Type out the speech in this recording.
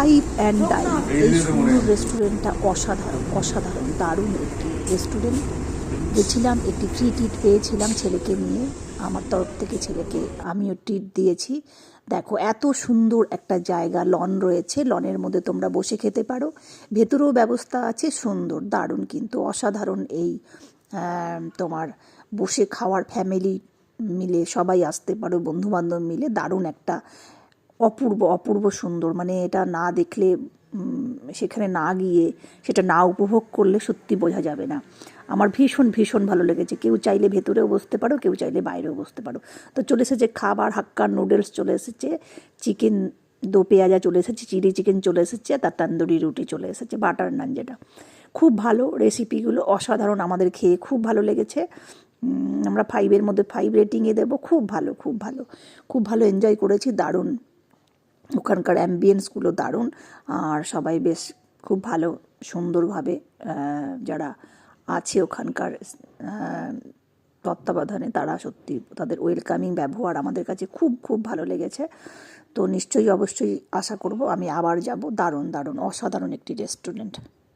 Five and ডাইন এই সুন্দর রেস্টুরেন্টটা অসাধারণ অসাধারণ দারুণ একটি রেস্টুরেন্ট গেছিলাম একটি ফ্রি ট্রিট পেয়েছিলাম ছেলেকে নিয়ে আমার তরফ থেকে ছেলেকে আমিও ট্রিট দিয়েছি। দেখো এত সুন্দর একটা জায়গা লন রয়েছে লনের মধ্যে তোমরা বসে খেতে পারো। ভেতরেও ব্যবস্থা আছে সুন্দর দারুণ কিন্তু অসাধারণ এই তোমার বসে খাওয়ার ফ্যামিলি মিলে সবাই আসতে পারো বন্ধুবান্ধব মিলে দারুণ একটা অপূর্ব অপূর্ব সুন্দর। মানে এটা না দেখলে সেখানে না গিয়ে, সেটা না উপভোগ করলে সত্যি বোঝা যাবে না। আমার ভীষণ ভীষণ ভালো লেগেছে। কেউ চাইলে ভেতরেও বসতে পারো, কেউ চাইলে বাইরেও বসতে পারো। তো চলে এসেছে খাবার হাক্কা নুডলস চলে এসেছে চিকেন দো পেঁয়াজা চলে এসেছে চিলি চিকেন চলে এসেছে তার তান্দুরি রুটি চলে এসেছে বাটার নান যেটা। খুব ভালো রেসিপিগুলো অসাধারণ আমাদের খেয়ে খুব ভালো লেগেছে। আমরা ফাইভের মধ্যে ফাইভ রেটিংয়ে দেবো। খুব ভালো খুব ভালো। খুব ভালো এনজয় করেছি, দারুণ। ওখানকার অ্যাম্বিয়েন্সগুলো দারুণ। আর সবাই বেশ খুব ভালো, সুন্দরভাবে যারা আছে ওখানকার তত্ত্বাবধানে তারা সত্যি তাদের ওয়েলকামিং ব্যবহার আমাদের কাছে খুব খুব ভালো লেগেছে। তো নিশ্চয়ই অবশ্যই আশা করব আমি আবার যাব। দারুণ দারুণ, অসাধারণ একটি রেস্টুরেন্ট